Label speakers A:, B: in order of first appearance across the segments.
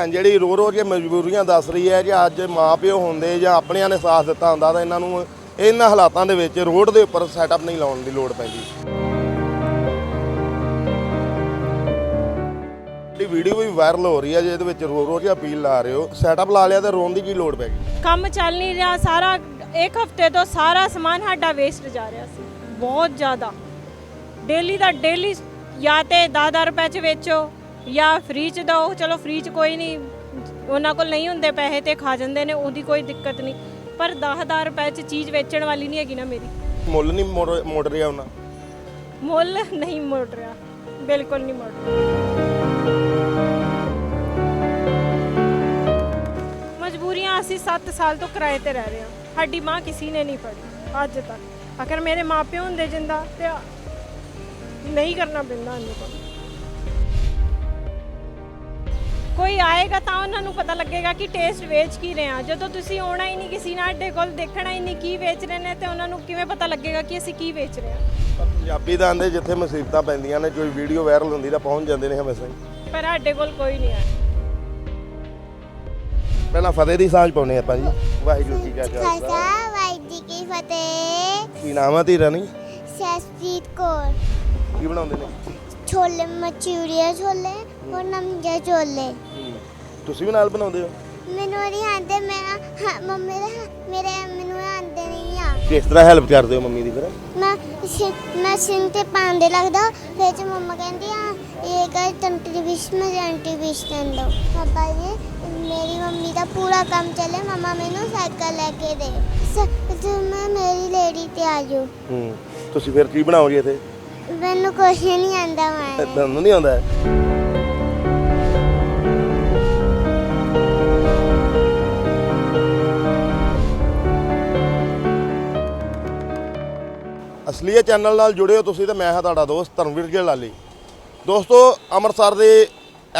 A: ਭੈਣ ਜਿਹੜੀ ਰੋ ਰੋ ਕੇ ਮਜਬੂਰੀਆਂ ਦੱਸ ਰਹੀ ਹੈ ਕਿ ਅੱਜ ਮਾਪਿਓ ਹੁੰਦੇ ਜਾਂ ਆਪਣਿਆਂ ਨੇ ਸਾਥ ਦਿੱਤਾ ਹੁੰਦਾ ਤਾਂ ਇਹਨਾਂ ਨੂੰ ਇਹਨਾਂ ਹਾਲਾਤਾਂ ਦੇ ਵਿੱਚ ਰੋਡ ਦੇ ਉੱਪਰ ਸੈਟਅਪ ਨਹੀਂ ਲਾਉਣ ਦੀ ਲੋੜ ਪੈਂਦੀ। ਇਹ ਵੀਡੀਓ ਵੀ ਵਾਇਰਲ ਹੋ ਰਹੀ ਹੈ ਜਿਹਦੇ ਵਿੱਚ ਰੋ ਰੋ ਕੇ ਅਪੀਲ ਲਾ ਰਹੇ ਹੋ ਸੈਟਅਪ ਲਾ ਲਿਆ ਤੇ ਰੋਣ ਦੀ ਕੀ ਲੋੜ ਪੈ ਗਈ?
B: ਕੰਮ ਚੱਲ ਨਹੀਂ ਰਿਹਾ, ਸਾਰਾ ਇੱਕ ਹਫ਼ਤੇ ਤੋਂ ਸਾਰਾ ਸਮਾਨ ਸਾਡਾ ਵੇਸਟ ਜਾ ਰਿਹਾ ਸੀ, ਬਹੁਤ ਜ਼ਿਆਦਾ। ਡੇਲੀ ਦਾ ਡੇਲੀ ਜਾਂ ਤੇ 10 ਰੁਪਏ ਚ ਵੇਚੋ। ਜਾਂ ਫ੍ਰੀ ਚ ਦਿਓ ਚਲੋ ਫ੍ਰੀ ਚ ਕੋਈ ਨਹੀਂ ਉਹਨਾਂ ਕੋਲ ਨਹੀਂ ਹੁੰਦੇ ਪੈਸੇ ਤੇ ਖਾ ਜਾਂਦੇ ਨੇ ਉਹਦੀ ਕੋਈ ਦਿੱਕਤ ਨਹੀਂ ਪਰ 10000 ਰੁਪਏ ਚ ਚੀਜ਼ ਵੇਚਣ ਵਾਲੀ ਨਹੀਂ ਹੈਗੀ ਨਾ ਮੇਰੀ।
A: ਮੁੱਲ ਨਹੀਂ ਮੋੜ ਮੋੜ ਰਿਹਾ ਉਹਨਾਂ?
B: ਮੁੱਲ ਨਹੀਂ ਮੁੜ ਰਿਹਾ ਬਿਲਕੁਲ ਨਹੀਂ ਮੁੜ ਰਿਹਾ। ਮਜਬੂਰੀਆਂ ਅਸੀਂ 7 ਸਾਲ ਤੋਂ ਕਿਰਾਏ ਤੇ ਰਹਿ ਰਹੇ ਹਾਂ। ਸਾਡੀ ਮਾਂ ਕਿਸੇ ਨੇ ਨਹੀਂ ਪੜੀ ਅੱਜ ਤੱਕ। ਅਗਰ ਮੇਰੇ ਮਾਪਿਓ ਹੁੰਦੇ ਜਿੰਦਾ ਤੇ ਨਹੀਂ ਕਰਨਾ ਪੈਂਦਾ ਇਹਨੂੰ ਕੋਈ ਆਏਗਾ ਤਾਂ ਉਹਨਾਂ ਨੂੰ ਪਤਾ ਲੱਗੇਗਾ ਕਿ ਟੇਸਟ ਵੇਚ ਕੀ ਰਹੇ ਹਾਂ। ਜਦੋਂ ਤੁਸੀਂ ਆਉਣਾ ਹੀ ਨਹੀਂ ਕਿਸੇ ਨਾਲ ਸਾਡੇ ਕੋਲ ਦੇਖਣਾ ਹੀ ਨਹੀਂ ਕੀ ਵੇਚ ਰਹੇ ਨੇ ਤੇ ਉਹਨਾਂ ਨੂੰ ਕਿਵੇਂ ਪਤਾ ਲੱਗੇਗਾ ਕਿ ਅਸੀਂ ਕੀ ਵੇਚ ਰਹੇ ਹਾਂ।
A: ਪਰ ਪੰਜਾਬੀ ਦਾ ਆਂਦੇ ਜਿੱਥੇ ਮੁਸੀਬਤਾਂ ਪੈਂਦੀਆਂ ਨੇ ਕੋਈ ਵੀਡੀਓ ਵਾਇਰਲ ਹੁੰਦੀ ਤਾਂ ਪਹੁੰਚ ਜਾਂਦੇ ਨੇ ਹਮੇਸ਼ਾ ਹੀ।
B: ਪਰ ਸਾਡੇ ਕੋਲ ਕੋਈ ਨਹੀਂ ਆਇਆ।
A: ਪਹਿਲਾਂ ਫਤਿਹ ਦੀ ਸਾਂਝ ਪਾਉਨੇ ਆਪਾਂ ਜੀ। ਵਾਹਿਗੁਰੂ ਜੀ ਕਾ ਖਾਲਸਾ।
C: ਖਾਲਸਾ ਵਾਹਿਗੁਰੂ ਜੀ ਕੀ ਫਤਿਹ।
A: ਕੀ ਨਾਮ ਆ ਧੀਰਾ ਨਹੀਂ
C: ਸਸਜੀਤ ਕੌਰ
A: ਕੀ ਬਣਾਉਂਦੇ ਨੇ?
C: ਛੋਲੇ ਮਚੂਰੀਆ ਛੋਲੇ। ਹੋਰ ਨਮਕੇ ਛੋਲੇ
A: ਤੁਸੀਂ ਵੀ ਨਾਲ ਬਣਾਉਂਦੇ ਹੋ?
C: ਮੈਨੂੰ ਨਹੀਂ ਆਂਦੇ ਮੈਂ ਹਾਂ, ਮੰਮੀ ਦੇ ਹੱਥ- ਮੇਰੇ ਮੈਨੂੰ ਆਂਦੇ ਨਹੀਂ ਆ।
A: ਕਿਸ ਤਰ੍ਹਾਂ ਹੈਲਪ ਕਰਦੇ ਹੋ ਮੰਮੀ ਦੀ ਫਿਰ?
C: ਮੈਂ ਸਿ- ਮੈਂ ਸਿੰਗ ਤੇ ਪਾਉਂਦੇ ਲੱਗਦਾ ਫਿਰ ਚ ਮੰਮਾ ਕਹਿੰਦੀ ਆ ਇਹ ਗੱਲ ਤੰਤਰੀ ਵਿਸ਼ ਮੈਂ ਜੰਟੀ ਵਿਸ਼ ਦੰਦੋ। ਪਾਪਾ ਜੀ ਮੇਰੀ ਮੰਮੀ ਦਾ ਪੂਰਾ ਕੰਮ ਚੱਲੇ ਮਮਾ ਮੈਨੂੰ ਸਾਈਕਲ ਲੈ ਕੇ ਦੇ। ਸ- ਤੇ ਮੈਂ ਮੇਰੀ ਲੇਡੀ ਤੇ ਆ ਜਾਓ
A: ਹੂੰ। ਤੁਸੀਂ ਫਿਰ ਕੀ ਬਣਾਓਗੇ ਇੱਥੇ?
C: ਮੈਨੂੰ ਕੁਛ ਨਹੀਂ ਆਂਦਾ ਮੈਂ।
A: ਤੁਹਾਨੂੰ ਨਹੀਂ ਆਉਂਦਾ? ਹੈ? ਅਸਲੀਏ ਚੈਨਲ ਨਾਲ ਜੁੜੇ ਹੋ ਤੁਸੀਂ ਤੇ ਮੈਂ ਹਾਂ ਤੁਹਾਡਾ ਦੋਸਤ ਧਰਮਵੀਰ ਜੀ ਦੋਸਤੋ, ਅੰਮ੍ਰਿਤਸਰ ਦੇ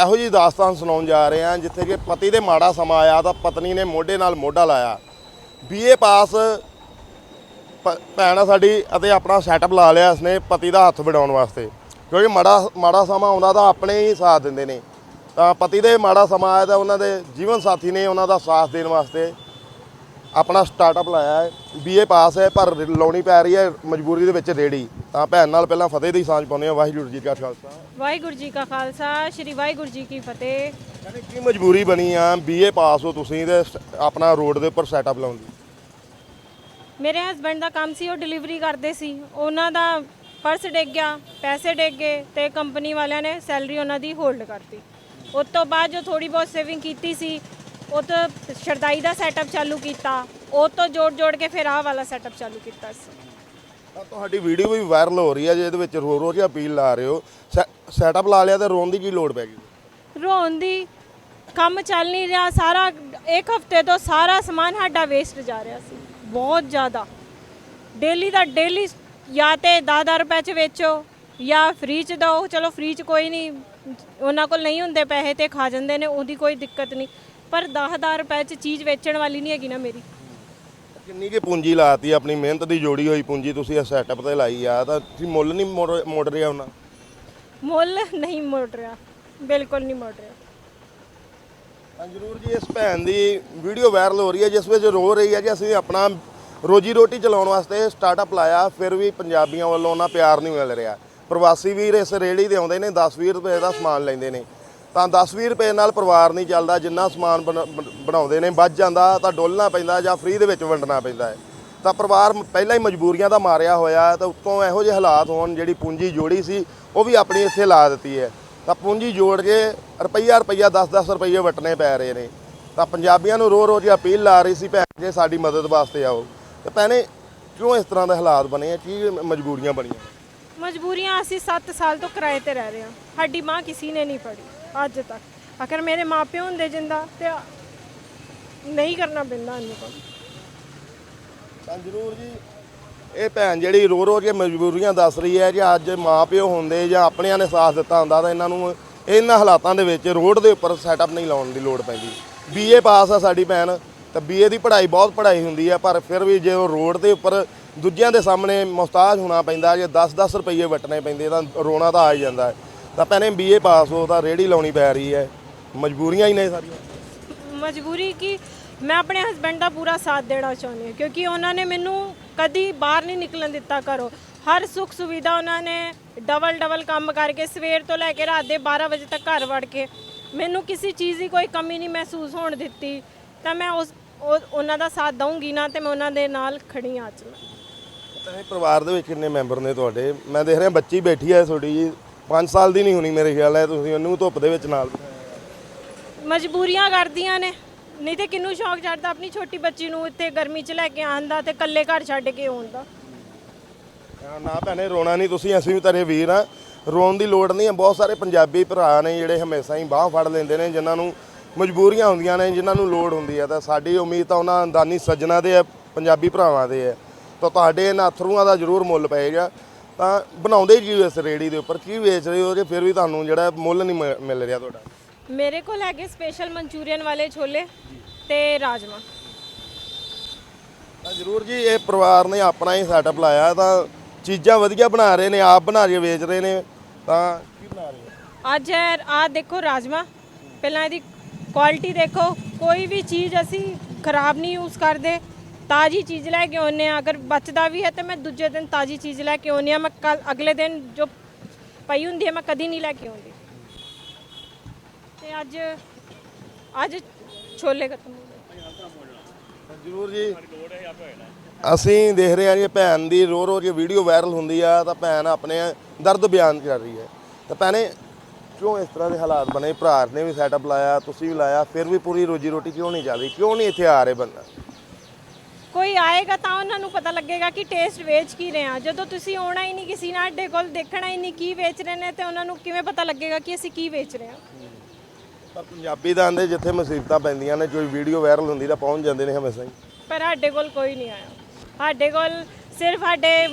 A: ਇਹੋ ਜੀ ਦਾਸਤਾਨ ਸੁਣਾਉਣ ਜਾ ਰਹੇ ਹਾਂ, ਜਿੱਥੇ ਕਿ ਪਤੀ ਦੇ ਮਾੜਾ ਸਮਾਂ ਆਇਆ ਤਾਂ ਪਤਨੀ ਨੇ ਮੋਢੇ ਨਾਲ ਮੋਢਾ ਲਾਇਆ। ਬੀਏ ਪਾਸ ਪ- ਭੈਣ ਆ ਸਾਡੀ ਅਤੇ ਆਪਣਾ ਸੈਟਅਪ ਲਾ ਲਿਆ ਇਸਨੇ ਪਤੀ ਦਾ ਹੱਥ ਵਡਾਉਣ ਵਾਸਤੇ। ਕਿਉਂਕਿ ਮਾੜਾ ਮਾੜਾ ਸਮਾਂ ਆਉਂਦਾ ਤਾਂ ਆਪਣੇ ਹੀ ਸਾਥ ਦਿੰਦੇ ਨੇ। ਤਾਂ ਪਤੀ ਦੇ ਮਾੜਾ ਸਮਾਂ ਆਇਆ ਤਾਂ ਉਹਨਾਂ ਦੇ ਜੀਵਨ ਸਾਥੀ ਨੇ ਉਹਨਾਂ ਦਾ ਸਾਥ ਦੇਣ ਵਾਸਤੇ ਆਪਣਾ ਸਟਾਰਟਅਪ ਲਾਇਆ ਹੈ ਬੀਏ ਪਾਸ ਹੈ ਪਰ ਲਾਉਣੀ ਪੈ ਰਹੀ ਹੈ ਮਜਬੂਰੀ ਦੇ ਵਿੱਚ ਰੇੜੀ। ਤਾਂ ਭੈਣ ਨਾਲ ਪਹਿਲਾਂ ਫਤਿਹ ਦੀ ਸਾਂਝ ਪਾਉਂਦੇ ਹਾਂ। ਵਾਹਿਗੁਰੂ ਜੀ ਕਾ ਖਾਲਸਾ।
B: ਵਾਹਿਗੁਰੂ ਜੀ ਕਾ ਖਾਲਸਾ ਸ੍ਰੀ ਵਾਹਿਗੁਰੂ ਜੀ ਕੀ ਫਤਿਹ।
A: ਕਹਿੰਦੇ ਕੀ ਮਜਬੂਰੀ ਬਣੀ ਆ ਬੀਏ ਪਾਸ ਹੋ ਤੁਸੀਂ ਤੇ ਆਪਣਾ ਰੋਡ ਦੇ ਉੱਪਰ ਸੈਟਅਪ ਲਾਉਣ ਦੀ।
B: ਮੇਰੇ ਹਸਬੰਡ ਦਾ ਕੰਮ ਸੀ ਉਹ ਡਿਲੀਵਰੀ ਕਰਦੇ ਸੀ। ਉਹਨਾਂ ਦਾ ਪਰਸ ਡਿੱਗ ਗਿਆ ਪੈਸੇ ਡਿੱਗ ਗਏ ਤੇ ਕੰਪਨੀ ਵਾਲਿਆਂ ਨੇ ਸੈਲਰੀ ਉਹਨਾਂ ਦੀ ਹੋਲਡ ਕਰਤੀ। ਉਸ ਤੋਂ ਬਾਅਦ ਜੋ ਥੋੜੀ ਬਹੁਤ ਸੇਵਿੰਗ ਕੀਤੀ ਸੀ ਉਹ ਤੋਂ ਸ਼ਰਦਾਈ ਦਾ ਸੈਟਅਪ ਚਾਲੂ ਕੀਤਾ ਉਹ ਤੋਂ ਜੋੜ ਜੋੜ ਕੇ ਫਿਰ ਆਹ ਵਾਲਾ ਸੈਟਅਪ ਚਾਲੂ ਕੀਤਾ ਸੀ।
A: ਤਾਂ ਤੁਹਾਡੀ ਵੀਡੀਓ ਵੀ ਵਾਇਰਲ ਹੋ ਰਹੀ ਹੈ ਜਿਹਦੇ ਵਿੱਚ ਰੋ ਰੋ ਕੇ ਅਪੀਲ ਲਾ ਰਹੇ ਹੋ। ਸੈਟਅਪ ਲਾ ਲਿਆ ਤੇ ਰੋਣ ਦੀ ਕੀ ਲੋੜ ਪੈ ਗਈ?
B: ਰੋਣ ਦੀ ਕੰਮ ਚੱਲ ਨਹੀਂ ਰਿਹਾ ਸਾਰਾ ਇੱਕ ਹਫ਼ਤੇ ਤੋਂ ਸਾਰਾ ਸਮਾਨ ਸਾਡਾ ਵੇਸਟ ਜਾ ਰਿਹਾ ਸੀ ਬਹੁਤ ਜ਼ਿਆਦਾ। ਡੇਲੀ ਦਾ ਡੇਲੀ ਜਾਂ ਤੇ 10 ਰੁਪਏ ਚ ਵੇਚੋ ਜਾਂ ਫ੍ਰੀ ਚ ਦਿਓ ਚਲੋ ਫ੍ਰੀ ਚ ਕੋਈ ਨਹੀਂ ਉਹਨਾਂ ਕੋਲ ਨਹੀਂ ਹੁੰਦੇ ਪੈਸੇ ਤੇ ਖਾ ਜਾਂਦੇ ਨੇ ਉਹਦੀ ਕੋਈ ਦਿੱਕਤ ਨਹੀਂ। ਪਰ 10000 ਰੁਪਏ ਚ ਚੀਜ਼ ਵੇਚਣ ਵਾਲੀ ਨਹੀਂ ਹੈਗੀ ਨਾ ਮੇਰੀ।
A: ਕਿੰਨੀ ਕੀ ਪੂੰਜੀ ਲਾਤੀ ਆਪਣੀ ਮਿਹਨਤ ਦੀ ਜੋੜੀ ਹੋਈ ਪੂੰਜੀ ਤੁਸੀਂ ਇਹ ਸੈਟਅਪ ਤੇ ਲਾਈ ਆ ਤਾਂ ਤੁਸੀਂ ਮੁੱਲ ਨਹੀਂ ਮੋੜ ਮੋੜ ਰਿਹਾ ਉਹਨਾਂ
B: ਮੁੱਲ ਨਹੀਂ ਮੁੜ ਰਿਹਾ ਬਿਲਕੁਲ ਨਹੀਂ ਮੁੜ ਰਿਹਾ।
A: ਤਾਂ ਜ਼ਰੂਰ ਜੀ ਇਸ ਭੈਣ ਦੀ ਵੀਡੀਓ ਵਾਇਰਲ ਹੋ ਰਹੀ ਹੈ ਜਿਸ ਵਿੱਚ ਰੋ ਰਹੀ ਹੈ ਕਿ ਅਸੀਂ ਆਪਣਾ ਰੋਜੀ ਰੋਟੀ ਚਲਾਉਣ ਵਾਸਤੇ ਸਟਾਰਟਅਪ ਲਾਇਆ ਫਿਰ ਵੀ ਪੰਜਾਬੀਆਂ ਵੱਲੋਂ ਉਹਨਾਂ ਪਿਆਰ ਨਹੀਂ ਮਿਲ ਰਿਹਾ। ਪ੍ਰਵਾਸੀ ਵੀਰ ਇਸ ਰੇੜੀ ਦੇ ਆਉਂਦੇ ਨੇ 10-20 ਰੁਪਏ ਦਾ ਸਮਾਨ ਲੈਂਦੇ ਨੇ। ਤਾਂ 10-20 ਰੁਪਏ ਨਾਲ ਪਰਿਵਾਰ ਨਹੀਂ ਚੱਲਦਾ, ਜਿੰਨਾ ਸਮਾਨ ਬਣਾ- ਬਣਾਉਂਦੇ ਨੇ, ਵੱਧ ਜਾਂਦਾ ਤਾਂ ਡੋਲਣਾ ਪੈਂਦਾ ਜਾਂ ਫ੍ਰੀ ਦੇ ਵਿੱਚ ਵੰਡਣਾ ਪੈਂਦਾ ਹੈ। ਤਾਂ ਪਰਿਵਾਰ ਪਹਿਲਾਂ ਹੀ ਮਜਬੂਰੀਆਂ ਦਾ ਮਾਰਿਆ ਹੋਇਆ ਤਾਂ ਉੱਤੋਂ ਇਹੋ ਜਿਹੇ ਹਾਲਾਤ ਹੋਣ ਜਿਹੜੀ ਪੂੰਜੀ ਜੋੜੀ ਸੀ, ਉਹ ਵੀ ਆਪਣੀ ਇੱਥੇ ਲਾ ਦਿੱਤੀ ਹੈ। ਤਾਂ ਪੂੰਜੀ ਜੋੜ ਕੇ ਰੁਪਈਆ ਰੁਪਈਆ 10-10 ਰੁਪਈਏ ਵਟਣੇ ਪੈ ਰਹੇ ਨੇ। ਤਾਂ ਪੰਜਾਬੀਆਂ ਨੂੰ ਰੋ ਰੋ ਜੀ ਅਪੀਲ ਲਾ ਰਹੀ ਸੀ, ਭੈਣ ਜੇ, ਸਾਡੀ ਮਦਦ ਵਾਸਤੇ ਆਓ। ਤੇ ਭੈਣੇ, ਕਿਉਂ ਇਸ ਤਰ੍ਹਾਂ ਦੇ ਹਾਲਾਤ ਬਣੇ ਆ? ਕੀ ਮਜਬੂਰੀਆਂ ਬਣੀਆਂ?
B: ਮਜਬੂਰੀਆਂ ਅਸੀਂ 7 ਸਾਲ ਤੋਂ ਕਿਰਾਏ ਤੇ ਰਹਿ ਰਹੇ ਹਾਂ। ਸਾਡੀ ਮਾਂ ਕਿਸੇ ਨੇ ਨਹੀਂ ਪੜੀ ਅੱਜ ਤੱਕ। ਅਗਰ ਮੇਰੇ ਮਾਪਿਓ ਹੁੰਦੇ ਜਿੰਦਾ ਤੇ ਨਹੀਂ ਕਰਨਾ ਪੈਂਦਾ ਇਹਨੂੰ ਕੋਲ।
A: ਤਾਂ ਜ਼ਰੂਰ ਜੀ, ਇਹ ਭੈਣ ਜਿਹੜੀ ਰੋ ਰੋ ਕੇ ਮਜਬੂਰੀਆਂ ਦੱਸ ਰਹੀ ਹੈ ਕਿ ਅੱਜ ਮਾਪਿਓ ਹੁੰਦੇ ਜਾਂ ਆਪਣਿਆਂ ਨੇ ਸਾਥ ਦਿੱਤਾ ਹੁੰਦਾ ਤਾਂ ਇਹਨਾਂ ਨੂੰ ਇਹਨਾਂ ਹਾਲਾਤਾਂ ਦੇ ਵਿੱਚ ਰੋਡ ਦੇ ਉੱਪਰ ਸੈਟਅਪ ਨਹੀਂ ਲਾਉਣ ਦੀ ਲੋੜ ਪੈਂਦੀ। ਬੀਏ ਪਾਸ ਆ ਸਾਡੀ ਭੈਣ, ਤਾਂ ਬੀਏ ਦੀ ਪੜ੍ਹਾਈ ਬਹੁਤ ਪੜ੍ਹਾਈ ਹੁੰਦੀ ਹੈ ਪਰ ਫਿਰ ਵੀ ਜੇ ਉਹ ਰੋਡ ਦੇ ਉੱਪਰ ਦੂਜਿਆਂ ਦੇ ਸਾਹਮਣੇ ਮੁਹਤਾਜ ਹੋਣਾ ਪੈਂਦਾ, ਜੇ 10-10 ਰੁਪਏ ਵਟਣੇ ਪੈਂਦੇ ਤਾਂ ਰੋਣਾ ਤਾਂ ਆ ਹੀ ਜਾਂਦਾ। ਹੈ ਤਾਂ ਭੈਣੇ ਬੀਏ ਪਾਸ ਹੋ ਤਾਂ ਰੇੜੀ ਲਾਉਣੀ ਪੈ ਰਹੀ ਹੈ। ਮਜਬੂਰੀਆਂ ਹੀ ਨੇ ਸਾਰੀਆਂ।
B: ਮਜਬੂਰੀ ਕਿ? ਮੈਂ ਆਪਣੇ ਹਸਬੰਡ ਦਾ ਪੂਰਾ ਸਾਥ ਦੇਣਾ ਚਾਹੁੰਦੀ ਹਾਂ ਕਿਉਂਕਿ ਉਹਨਾਂ ਨੇ ਮੈਨੂੰ ਕਦੀ ਬਾਹਰ ਨਹੀਂ ਨਿਕਲਣ ਦਿੱਤਾ ਘਰੋਂ। ਹਰ ਸੁੱਖ ਸੁਵਿਧਾ ਉਹਨਾਂ ਨੇ ਡਬਲ ਡਬਲ ਕੰਮ ਕਰਕੇ ਸਵੇਰ ਤੋਂ ਲੈ ਕੇ ਰਾਤ ਦੇ 12 ਵਜੇ ਤੱਕ ਘਰ ਵੜ ਕੇ ਮੈਨੂੰ ਕਿਸੇ ਚੀਜ਼ ਦੀ ਕੋਈ ਕਮੀ ਨਹੀਂ ਮਹਿਸੂਸ ਹੋਣ ਦਿੱਤੀ। ਤਾਂ ਮੈਂ ਉਸ ਉਹ- ਉਹਨਾਂ ਦਾ ਸਾਥ ਦਊਂਗੀ ਨਾ ਤੇ ਮੈਂ ਉਹਨਾਂ ਦੇ ਨਾਲ ਖੜੀ ਹਾਂ ਅੱਜ। ਮੈਂ
A: ਪਰਿਵਾਰ ਦੇ ਵਿੱਚ ਕਿੰਨੇ ਮੈਂਬਰ ਨੇ ਤੁਹਾਡੇ? ਮੈਂ ਦੇਖ ਰਿਹਾ ਬੱਚੀ ਬੈਠੀ ਹੈ ਤੁਹਾਡੀ ਜੀ 5 ਸਾਲ ਦੀ ਨਹੀਂ ਹੋਣੀ ਮੇਰੇ ਖਿਆਲ ਹੈ ਤੁਸੀਂ ਉਹਨੂੰ ਧੁੱਪ ਦੇ ਵਿੱਚ ਨਾਲ।
B: ਮਜਬੂਰੀਆਂ ਕਰਦੀਆਂ ਨੇ। ਨਹੀਂ ਤੇ ਕਿੰਨੂੰ ਸ਼ੌਕ ਚੜਦਾ ਆਪਣੀ ਛੋਟੀ ਬੱਚੀ ਨੂੰ ਇੱਥੇ ਗਰਮੀ 'ਚ ਲੈ ਕੇ ਆਉਣ ਦਾ ਤੇ ਇਕੱਲੇ ਘਰ ਛੱਡ ਕੇ ਆਉਣ ਦਾ?
A: ਨਾ ਭੈਣੇ ਰੋਣਾ ਨਹੀਂ ਤੁਸੀਂ ਅਸੀਂ ਵੀ ਤੇਰੇ ਵੀਰ ਆ ਰੋਣ ਦੀ ਲੋੜ ਨਹੀਂ ਹੈ ਬਹੁਤ ਸਾਰੇ ਪੰਜਾਬੀ ਭਰਾ ਨੇ ਜਿਹੜੇ ਹਮੇਸ਼ਾ ਹੀ ਬਾਹ ਫੜ ਲੈਂਦੇ ਨੇ ਜਿਨ੍ਹਾਂ ਨੂੰ ਮਜਬੂਰੀਆਂ ਹੁੰਦੀਆਂ ਨੇ ਜਿਨ੍ਹਾਂ ਨੂੰ ਲੋੜ ਹੁੰਦੀ ਹੈ। ਤਾਂ ਸਾਡੀ ਉਮੀਦ ਤਾਂ ਉਹਨਾਂ ਦਾਨੀ ਸੱਜਣਾ ਦੇ ਹੈ ਪੰਜਾਬੀ ਭਰਾਵਾਂ ਦੇ ਹੈ। ਤਾਂ ਤੁਹਾਡੇ ਇਹਨਾਂ ਅਥਰੂਆਂ ਦਾ ਜ਼ਰੂਰ ਮੁੱਲ ਪਏਗਾ ਤਾਂ ਬਣਾਉਂਦੇ ਹੋ ਇਸ ਰੇੜੀ ਦੇ ਉੱਪਰ? ਕੀ ਵੇਚ ਰਹੇ ਹੋ ਜੇ ਫਿਰ ਵੀ ਤੁਹਾਨੂੰ ਜਿਹੜਾ ਮੁੱਲ ਨਹੀਂ ਮਿ- ਮਿਲ ਰਿਹਾ ਤੁਹਾਡਾ?
B: ਮੇਰੇ ਕੋਲ ਹੈਗੇ ਸਪੈਸ਼ਲ ਮਨਚੂਰੀਅਨ ਵਾਲੇ ਛੋਲੇ ਤੇ ਰਾਜਮਾ।
A: ਤਾਂ ਜ਼ਰੂਰ ਜੀ ਇਹ ਪਰਿਵਾਰ ਨੇ ਆਪਣਾ ਹੀ ਸੈਟਅਪ ਲਾਇਆ ਤਾਂ ਚੀਜ਼ਾਂ ਵਧੀਆ ਬਣਾ ਰਹੇ ਨੇ ਆਪ ਬਣਾ ਕੇ ਵੇਚ ਰਹੇ ਨੇ ਤਾਂ ਕੀ ਬਣਾ ਰਹੇ ਹੋ?
B: ਅੱਜ ਆ ਦੇਖੋ ਰਾਜਮਾ। ਪਹਿਲਾਂ ਇਹਦੀ ਕੁਆਲਿਟੀ ਦੇਖੋ ਕੋਈ ਵੀ ਚੀਜ਼ ਅਸੀਂ ਖਰਾਬ ਨਹੀਂ ਯੂਜ਼ ਕਰਦੇ ਤਾਜੀ ਚੀਜ਼ ਲੈ ਕੇ ਆਉਂਦੇ ਆ ਅਗਰ ਬਚਦਾ ਵੀ ਹੈ ਤੇ ਮੈਂ ਦੂਜੇ ਦਿਨ ਤਾਜੀ ਚੀਜ਼ ਲੈ ਕੇ ਆਉਂਦੀ ਆ ਮੈਂ ਕੱਲ, ਅਗਲੇ ਦਿਨ ਜੋ ਪਈ ਹੁੰਦੀ ਹੈ, ਮੈਂ ਕਦੀ ਨਹੀਂ ਲੈ ਕੇ ਆਉਂਦੀ। ਤੇ ਅੱਜ ਅੱਜ ਛੋਲੇ ਖਤਮ ਹੋ ਗਏ।
A: ਜਰੂਰ ਜੀ। ਅਸੀਂ ਦੇਖ ਰਹੇ ਹਾਂ ਜੀ, ਭੈਣ ਦੀ ਰੋ ਰੋ ਜੇ ਵੀਡੀਓ ਵਾਇਰਲ ਹੁੰਦੀ ਆ, ਤਾਂ ਭੈਣ ਆਪਣੇ ਦਰਦ ਬਿਆਨ ਕਰ ਰਹੀ ਹੈ। ਤਾਂ ਭੈਣੇ, ਕਿਉਂ ਇਸ ਤਰ੍ਹਾਂ ਦੇ ਹਾਲਾਤ ਬਣੇ? ਭਰਾ ਨੇ ਵੀ ਸੈਟਅਪ ਲਾਇਆ, ਤੁਸੀਂ ਵੀ ਲਾਇਆ, ਫਿਰ ਵੀ ਪੂਰੀ ਰੋਜੀ ਰੋਟੀ ਕਿਉਂ ਨਹੀਂ ਚੱਲਦੀ? ਕਿਉਂ ਨਹੀਂ ਇੱਥੇ ਆ ਰਹੇ ਬੰਦਾ?
B: ਕੋਈ ਆਏਗਾ ਤਾਂ ਉਹਨਾਂ ਨੂੰ ਪਤਾ ਲੱਗੇਗਾ ਕਿ ਟੇਸਟ ਵੇਚ ਕੀ ਰਹੇ ਆ ਜਦੋਂ ਤੁਸੀਂ ਆਉਣਾ ਹੀ ਨਹੀਂ ਕਿਸੇ ਨਾਲ ਅੱਡੇ ਕੋਲ ਦੇਖਣਾ ਹੀ ਨਹੀਂ ਕੀ ਵੇਚ ਰਹੇ ਨੇ ਤੇ ਉਹਨਾਂ ਨੂੰ ਕਿਵੇਂ ਪਤਾ ਲੱਗੇਗਾ ਕਿ ਅਸੀਂ ਕੀ ਵੇਚ ਰਹੇ ਹਾਂ?
A: ਪਰ ਪੰਜਾਬੀ ਦਾ ਆਂਦੇ ਜਿੱਥੇ ਮੁਸੀਬਤਾਂ ਪੈਂਦੀਆਂ ਨੇ ਕੋਈ ਵੀਡੀਓ ਵਾਇਰਲ ਹੁੰਦੀ ਤਾਂ ਪਹੁੰਚ ਜਾਂਦੇ ਨੇ ਹਮੇਸ਼ਾ ਹੀ।
B: ਪਰ ਸਾਡੇ ਕੋਲ ਕੋਈ ਨਹੀਂ ਆਇਆ। ਸਾਡੇ ਕੋਲ ਸਿਰਫ ਸਾਡੇ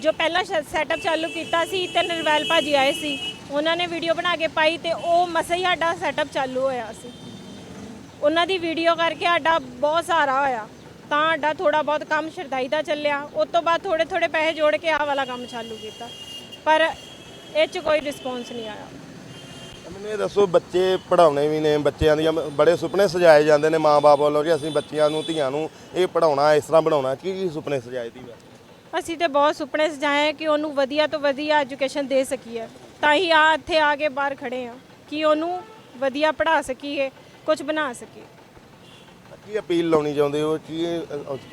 B: ਜੋ ਪਹਿਲਾ ਸੈਟਅਪ ਚਾਲੂ ਕੀਤਾ ਸੀ ਤੇ ਨਰਵੈਲ ਭਾਜੀ ਆਏ ਸੀ। ਉਹਨਾਂ ਨੇ ਵੀਡੀਓ ਬਣਾ ਕੇ ਪਾਈ ਤੇ ਉਹ ਮਸਾ ਹੀ ਸਾਡਾ ਸੈਟਅਪ ਚਾਲੂ ਹੋਇਆ ਸੀ। ਉਹਨਾਂ ਦੀ ਵੀਡੀਓ ਕਰਕੇ ਸਾਡਾ ਬਹੁਤ ਸਾਰਾ ਹੋਇਆ। ਤਾਂ ਸਾਡਾ ਥੋੜਾ ਬਹੁਤ ਕੰਮ ਸ਼ਰਦਾਈ ਦਾ ਚੱਲਿਆ। ਉਸ ਤੋਂ ਬਾਅਦ ਥੋੜੇ ਥੋੜੇ ਪੈਸੇ ਜੋੜ ਕੇ ਆਹ ਵਾਲਾ ਕੰਮ ਚਾਲੂ ਕੀਤਾ। ਪਰ ਇਹ 'ਚ ਕੋਈ ਰਿਸਪੌਂਸ ਨਹੀਂ ਆਇਆ।
A: ਮੈਨੂੰ ਇਹ ਦੱਸੋ ਬੱਚੇ ਪੜਾਉਣੇ ਵੀ ਨੇ ਬੱਚਿਆਂ ਦੀਆਂ ਬੜੇ ਸੁਪਨੇ ਸਜਾਏ ਜਾਂਦੇ ਨੇ ਮਾਂ-ਬਾਪ ਵੱਲੋਂ ਕਿ ਅਸੀਂ ਬੱਚਿਆਂ ਨੂੰ ਧੀਆਂ ਨੂੰ ਇਹ ਪੜਾਉਣਾ ਇਸ ਤਰ੍ਹਾਂ ਬਣਾਉਣਾ ਕੀ ਕੀ ਸੁਪਨੇ ਸਜਾਏ ਦੀ
B: ਅਸੀਂ ਤੇ ਬਹੁਤ ਸੁਪਨੇ ਸਜਾਏ ਕਿ ਉਹਨੂੰ ਵਧੀਆ ਤੋਂ ਵਧੀਆ ਐਜੂਕੇਸ਼ਨ ਦੇ ਸਕੀਏ। ਤਾਂ ਹੀ ਆ ਇੱਥੇ ਆ ਕੇ ਬਾਹਰ ਖੜੇ ਆ ਕਿ ਉਹਨੂੰ ਵਧੀਆ ਪੜ੍ਹਾ ਸਕੀਏ ਕੁਝ ਬਣਾ ਸਕੀਏ।
A: ਕੀ ਅਪੀਲ ਲਾਉਣੀ ਚਾਹੁੰਦੇ ਹੋ? ਕੀ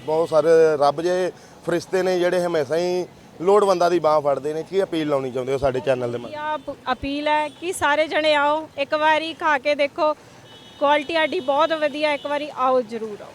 A: ਬਹੁਤ ਸਾਰੇ ਰੱਬ ਜੇ ਫਰਿਸ਼ਤੇ ਨੇ ਜਿਹੜੇ ਹਮੇਸ਼ਾ ਹੀ ਲੋੜਵੰਦਾਂ ਦੀ ਬਾਹ ਫੜਦੇ ਨੇ ਕੀ ਅਪੀਲ ਲਾਉਣੀ ਚਾਹੁੰਦੇ ਹੋ ਸਾਡੇ ਚੈਨਲ ਦੇ ਮਾਧਿਅਮ
B: ਆਪ ਅਪੀਲ ਹੈ ਕਿ ਸਾਰੇ ਜਣੇ ਆਓ ਇੱਕ ਵਾਰੀ ਖਾ ਕੇ ਦੇਖੋ ਕੁਆਲਿਟੀ ਸਾਡੀ ਬਹੁਤ ਵਧੀਆ ਇੱਕ ਵਾਰੀ ਆਓ ਜ਼ਰੂਰ ਆਓ।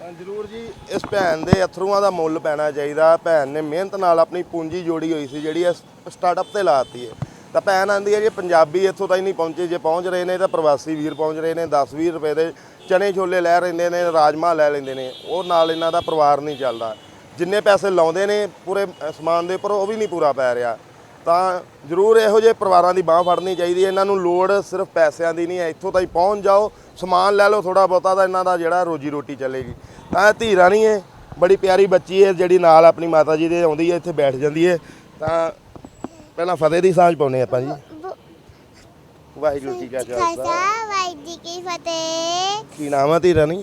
A: ਤਾਂ ਜ਼ਰੂਰ ਜੀ ਇਸ ਭੈਣ ਦੇ ਅਥਰੂਆਂ ਦਾ ਮੁੱਲ ਪੈਣਾ ਚਾਹੀਦਾ। ਭੈਣ ਨੇ ਮਿਹਨਤ ਨਾਲ ਆਪਣੀ ਪੂੰਜੀ ਜੋੜੀ ਹੋਈ ਸੀ ਜਿਹੜੀ ਇਸ ਸਟਾਰਟਅਪ ਤੇ ਲਾਤੀ ਹੈ। ਤਾਂ ਭੈਣ ਆਂਦੀ ਹੈ ਜੇ ਪੰਜਾਬੀ ਇੱਥੋਂ ਤਾਈਂ ਨਹੀਂ ਪਹੁੰਚੇ ਜੇ ਪਹੁੰਚ ਰਹੇ ਨੇ ਤਾਂ ਪ੍ਰਵਾਸੀ ਵੀਰ ਪਹੁੰਚ ਰਹੇ ਨੇ 10-20 ਰੁਪਏ ਦੇ ਚਨੇ ਛੋਲੇ ਲੈ ਲੈਂਦੇ ਨੇ, ਰਾਜਮਾ ਲੈ ਲੈਂਦੇ ਨੇ, ਉਹ ਨਾਲ ਇਹਨਾਂ ਦਾ ਪਰਿਵਾਰ ਨਹੀਂ ਚੱਲਦਾ। ਜਿੰਨੇ ਪੈਸੇ ਲਾਉਂਦੇ ਨੇ ਪੂਰੇ ਸਮਾਨ ਦੇ ਉੱਪਰ, ਉਹ ਵੀ ਨਹੀਂ ਪੂਰਾ ਪੈ ਰਿਹਾ। ਤਾਂ ਜ਼ਰੂਰ ਇਹੋ ਜਿਹੇ ਪਰਿਵਾਰਾਂ ਦੀ ਬਾਹ ਫੜਨੀ ਚਾਹੀਦੀ ਹੈ। ਇਹਨਾਂ ਨੂੰ ਲੋੜ ਸਿਰਫ ਪੈਸਿਆਂ ਦੀ ਨਹੀਂ ਹੈ। ਇੱਥੋਂ ਤਾਈਂ ਪਹੁੰਚ ਜਾਓ, ਸਮਾਨ ਲੈ ਲਓ ਥੋੜਾ ਬਹੁਤਾ ਤਾਂ ਇਹਨਾਂ ਦਾ ਜਿਹੜਾ ਰੋਜੀ ਰੋਟੀ ਚੱਲੇਗੀ। ਤਾਂ ਇਹ ਧੀ ਰਾਣੀ ਹੈ, ਬੜੀ ਪਿਆਰੀ ਬੱਚੀ ਹੈ, ਜਿਹੜੀ ਨਾਲ ਆਪਣੀ ਮਾਤਾ ਜੀ ਦੇ ਆਉਂਦੀ ਹੈ, ਇੱਥੇ ਬੈਠ ਜਾਂਦੀ ਹੈ। ਤਾਂ ਪਹਿਲਾਂ ਫਤਿਹ ਦੀ ਸਾਂਝ ਪਾਉਨੇ ਆਪਾਂ ਜੀ। ਵਾਹਿਗੁਰੂ ਜੀ ਕਾ ਖਾਲਸਾ।
C: ਵਾਹਿਗੁਰੂ ਜੀ ਕੀ ਫਤਿਹ।
A: ਕੀ ਨਾਮ ਹੈ ਧੀ ਰਾਣੀ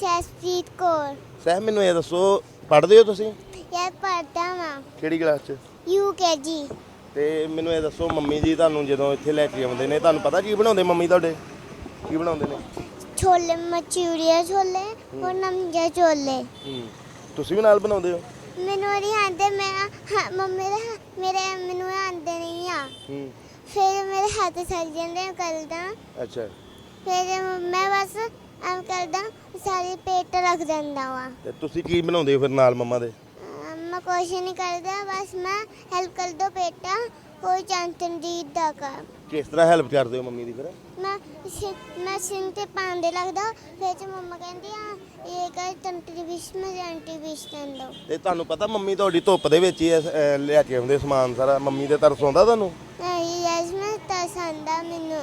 C: ਸਸਪ੍ਰੀਤ ਕੌਰ।
A: ਸਹਿ ਮੈਨੂੰ ਇਹ ਦੱਸੋ ਪੜ੍ਹਦੇ ਹੋ ਤੁਸੀਂ?
C: ਯਾਰ ਪੜਦਾ ਵਾਂ।
A: ਕਿਹੜੀ ਕਲਾਸ 'ਚ?
C: ਯੂਕੇਜੀ
A: ਤੇ ਮੈਨੂੰ ਇਹ ਦੱਸੋ ਮੰਮੀ ਜੀ ਤੁਹਾਨੂੰ ਜਦੋਂ ਇੱਥੇ ਲੈ ਕੇ ਆਉਂਦੇ ਨੇ ਤੁਹਾਨੂੰ ਪਤਾ ਕੀ ਬਣਾਉਂਦੇ ਮੰਮੀ ਤੁਹਾਡੇ? ਕੀ ਬਣਾਉਂਦੇ ਨੇ?
C: ਛੋਲੇ ਮਚੂਰੀਆ ਛੋਲੇ ਔਰ ਨਮਜਾ ਛੋਲੇ।
A: ਹੂੰ। ਤੁਸੀਂ ਵੀ ਨਾਲ ਬਣਾਉਂਦੇ ਹੋ?
C: ਮੈਨੂੰ ਨਹੀਂ ਆਂਦੇ ਮੈਂ ਹਾਂ, ਮੰਮੀ ਦੇ ਮੇਰੇ ਮੈਨੂੰ ਆਂਦੇ ਨਹੀਂ ਆ।
A: ਹੂੰ।
C: ਫਿਰ ਮੇਰੇ ਹੱਥ ਸੜ ਜਾਂਦੇ ਕਰਦਾ
A: ਅੱਛਾ।
C: ਫਿਰ ਮੈਂ ਬਸ ਐਂ ਕਰਦਾ ਸਾਰੇ ਪੇਟ ਰੱਖ ਦਿੰਦਾ ਵਾ।
A: ਤੇ ਤੁਸੀਂ ਕੀ ਬਣਾਉਂਦੇ ਹੋ ਫਿਰ ਨਾਲ ਮੰਮਾ ਦੇ?
C: ਮੈਂ ਕੁਛ ਨਹੀਂ ਕਰਦਾ ਬਸ ਮੈਂ ਹੈਲਪ ਕਰ ਦੋ ਬੇਟਾ ਕੋਈ ਚੰਤਨ ਦੀ ਦਾ ਕਰ।
A: ਕਿਸ ਤਰ੍ਹਾਂ ਹੈਲਪ ਕਰਦੇ ਹੋ ਮੰਮੀ ਦੀ ਫਿਰ?
C: ਮੈਂ ਸ਼- ਮੈਂ ਸਿੰਗ ਤੇ ਪਾਉਂਦੇ ਲੱਗਦਾ ਫਿਰ ਤੇ ਮੰਮਾ ਕਹਿੰਦੀ ਆ ਇਹ ਕਰ ਤੰਤਰੀ ਵਿਸ਼ ਮੈਂ ਐਂਟੀ ਵਿਸ਼ ਦੋ।
A: ਤੇ ਤੁਹਾਨੂੰ ਪਤਾ ਮੰਮੀ ਤੁਹਾਡੀ ਧੁੱਪ ਦੇ ਵਿੱਚ ਹੀ ਇਹ, ਅਹ, ਲੈ ਕੇ ਆਉਂਦੇ ਸਮਾਨ ਸਾਰਾ ਮੰਮੀ ਦੇ ਤਰਸ ਆਉਂਦਾ ਤੁਹਾਨੂੰ?
C: ਮੈਂ ਤਸੰਦਾ ਮੈਨੂੰ।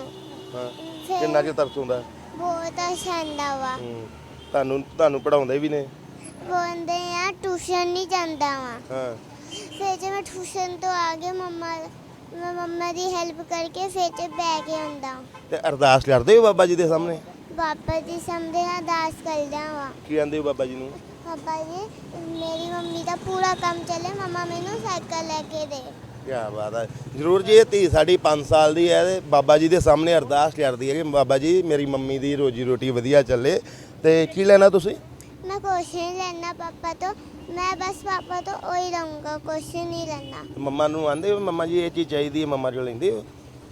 A: ਹਾਂ
C: ਫਿਰ
A: ਕਿੰਨਾ ਕੁ ਤਰਸ ਆਉਂਦਾ
C: ਬਹੁਤ ਆਸੰਦਾ ਵਾ।
A: ਹੂੰ ਤੁਹਾਨੂੰ ਤੁਹਾਨੂੰ ਪੜਾਉਂਦੇ ਵੀ ਨੇ?
C: ਬੋਲਦੇ ਆ ਟਿਊਸ਼ਨ ਨਹੀਂ ਜਾਂਦਾ ਵਾ।
A: ਹਾਂ।
C: ਫਿਰ ਜੇ ਮੈਂ ਟਿਊਸ਼ਨ ਤੋਂ ਆ ਕੇ ਮੰਮਾ ਮੈਂ ਮੰਮਾ ਦੀ ਹੈਲਪ ਕਰਕੇ ਫਿਰ ਤੇ ਬਹਿ ਕੇ ਆਉਂਦਾ।
A: ਤੇ ਅਰਦਾਸ ਕਰਦੇ ਹੋ ਬਾਬਾ ਜੀ ਦੇ ਸਾਹਮਣੇ?
C: ਪਾਪਾ ਜੀ ਸਾਹਮਣੇ ਅਰਦਾਸ ਕਰਦਾ ਵਾ।
A: ਕੀ ਕਹਿੰਦੇ ਹੋ ਬਾਬਾ ਜੀ ਨੂੰ?
C: ਪਾਪਾ ਜੀ ਮੇਰੀ ਮੰਮੀ ਦਾ ਪੂਰਾ ਕੰਮ ਚੱਲੇ ਮਮਾ ਮੈਨੂੰ ਸਾਈਕਲ ਲੈ ਕੇ ਦੇ।
A: ਕੀ ਬਾਤ ਹੈ ਜ਼ਰੂਰ ਜੀ ਇਹ ਧੀ ਸਾਡੀ 5 ਸਾਲ ਦੀ ਹੈ ਤੇ ਬਾਬਾ ਜੀ ਦੇ ਸਾਹਮਣੇ ਅਰਦਾਸ ਕਰਦੀ ਹੈ ਕਿ ਬਾਬਾ ਜੀ ਮੇਰੀ ਮੰਮੀ ਦੀ ਰੋਜੀ ਰੋਟੀ ਵਧੀਆ ਚੱਲੇ। ਤੇ ਕੀ ਲੈਣਾ ਤੁਸੀਂ?
C: ਮੈਂ ਕੁਛ ਨਹੀਂ ਲੈਣਾ ਪਾਪਾ ਤੋਂ। ਮੈਂ ਬਸ ਪਾਪਾ ਤੋਂ ਉਹੀ ਲਊਂਗਾ ਕੁਛ ਨਹੀਂ ਲੈਣਾ।
A: ਮੰਮਾ ਨੂੰ ਆਂਦੇ ਹੋ ਮੰਮਾ ਜੀ ਇਹ ਚੀਜ਼ ਚਾਹੀਦੀ ਹੈ ਮੰਮਾ ਜੋ ਲੈਂਦੇ ਹੋ?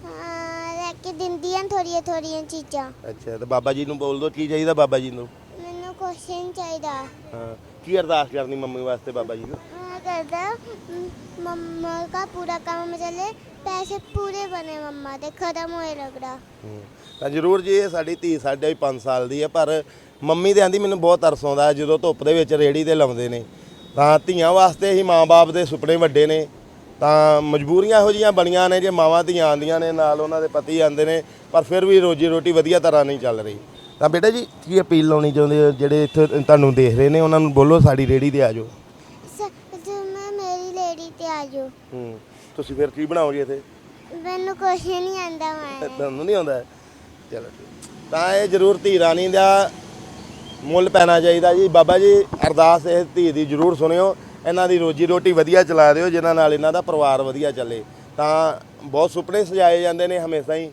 C: ਹਾਂ ਲੈ ਕੇ ਦਿੰਦੀਆਂ ਥੋੜੀਆਂ ਥੋੜੀਆਂ ਚੀਜ਼ਾਂ।
A: ਅੱਛਾ ਤੇ ਬਾਬਾ ਜੀ ਨੂੰ ਬੋਲ ਦੋ ਕੀ ਚਾਹੀਦਾ ਬਾਬਾ ਜੀ ਨੂੰ?
C: ਮੈਨੂੰ ਕੁਛ ਨਹੀਂ ਚਾਹੀਦਾ।
A: ਹਾਂ ਕੀ ਅਰਦਾਸ ਕਰਨੀ ਮੰਮੀ ਵਾਸਤੇ ਬਾਬਾ ਜੀ ਨੂੰ?
C: करता म- मम्मा का पूरा काम चले पैसे पूरे बने मम्मा दे खत्म होए लग रहा
A: ਹੂੰ। ਤਾਂ ਜ਼ਰੂਰ ਜੀ ਇਹ ਸਾਡੀ ਧੀ ਸਾਡੇ ਵੀ 5 ਸਾਲ ਦੀ ਹੈ ਪਰ ਮੰਮੀ ਦੇ ਆਂਦੀ ਮੈਨੂੰ ਬਹੁਤ ਤਰਸ ਆਉਂਦਾ ਹੈ ਜਦੋਂ ਧੁੱਪ ਦੇ ਵਿੱਚ ਰੇੜੀ ਤੇ ਲਾਉਂਦੇ ਨੇ ਤਾਂ ਧੀਆਂ ਵਾਸਤੇ ਹੀ ਮਾਂ-ਬਾਪ ਦੇ ਸੁਪਨੇ ਵੱਡੇ ਨੇ ਤਾਂ ਮਜਬੂਰੀਆਂ ਇਹੋ ਜੀਆਂ ਬਣੀਆਂ ਨੇ ਜੇ ਮਾਵਾਂ ਧੀਆਂ ਆਂਦੀਆਂ ਨੇ ਨਾਲ ਉਹਨਾਂ ਦੇ ਪਤੀ ਆਂਦੇ ਨੇ ਪਰ ਫਿਰ ਵੀ ਰੋਜੀ ਰੋਟੀ ਵਧੀਆ ਤਰ੍ਹਾਂ ਨਹੀਂ ਚੱਲ ਰਹੀ ਤਾਂ ਬੇਟਾ ਜੀ ਕੀ ਅਪੀਲ ਲਾਉਣੀ ਚਾਹੁੰਦੇ ਹੋ ਜਿਹੜੇ ਇੱਥੇ ਤੁਹਾਨੂੰ ਦੇਖ ਰਹੇ ਨੇ ਉਹਨਾਂ ਨੂੰ ਬੋਲੋ ਸਾਡੀ ਰੇੜੀ ਤੇ ਆ ਜਾਓ
C: जो मैं मेरी ਜੋ।
A: ਹੂੰ। ਤੁਸੀਂ ਫਿਰ ਕੀ ਬਣਾਓਗੇ ਇੱਥੇ?
C: ਮੈਨੂੰ ਕੁਛ ਨਹੀਂ ਆਂਦਾ ਮੈਂ
A: ਤੁਹਾਨੂੰ ਨਹੀਂ ਆਉਂਦਾ? ਚਲੋ ਤਾਂ ਇਹ ਜ਼ਰੂਰ ਧੀ ਰਾਣੀ ਦਾ ਮੁੱਲ ਪੈਣਾ ਚਾਹੀਦਾ ਜੀ। ਬਾਬਾ ਜੀ ਅਰਦਾਸ ਇਹ ਧੀ ਦੀ ਜ਼ਰੂਰ ਸੁਣਿਓ। ਇਹਨਾਂ ਦੀ ਰੋਜੀ ਰੋਟੀ ਵਧੀਆ ਚਲਾ ਦਿਓ ਜਿਨ੍ਹਾਂ ਨਾਲ ਇਹਨਾਂ ਦਾ ਪਰਿਵਾਰ ਵਧੀਆ ਚੱਲੇ। ਤਾਂ ਬਹੁਤ ਸੁਪਨੇ ਸਜਾਏ ਜਾਂਦੇ ਨੇ ਹਮੇਸ਼ਾ ਹੀ।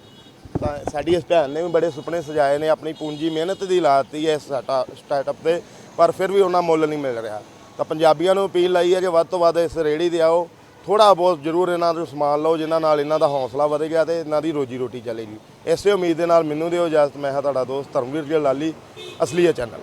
A: ਤਾਂ ਸਾਡੀ ਇਸ ਭੈਣ ਨੇ ਵੀ ਬੜੇ ਸੁਪਨੇ ਸਜਾਏ ਨੇ। ਆਪਣੀ ਪੂੰਜੀ ਮਿਹਨਤ ਦੀ ਲਾਤੀ ਹੈ ਸਟਾਰਟਅਪ ਤੇ। ਪਰ ਫਿਰ ਵੀ ਉਹਨਾਂ ਮੁੱਲ ਨਹੀਂ ਮਿਲ ਰਿਹਾ। ਤਾਂ ਪੰਜਾਬੀਆਂ ਨੂੰ ਅਪੀਲ ਲਈ ਹੈ ਕਿ ਵੱਧ ਤੋਂ ਵੱਧ ਇਸ ਰੇੜੀ ਦੇ ਆਓ। ਥੋੜਾ ਬਹੁਤ ਜ਼ਰੂਰ ਇਹਨਾਂ ਤੋਂ ਸਮਾਨ ਲਓ, ਜਿਨ੍ਹਾਂ ਨਾਲ ਇਹਨਾਂ ਦਾ ਹੌਸਲਾ ਵਧੇਗਾ ਤੇ ਇਹਨਾਂ ਦੀ ਰੋਜੀ ਰੋਟੀ ਚੱਲੇਗੀ। ਇਸੇ ਉਮੀਦ ਦੇ ਨਾਲ ਮੈਨੂੰ ਦਿਓ ਇਜਾਜ਼ਤ, ਮੈਂ ਹਾਂ ਤੁਹਾਡਾ ਦੋਸਤ ਧਰਮਵੀਰ ਜੀ ਲਾਲੀ ਅਸਲੀਆ ਚੈਨਲ।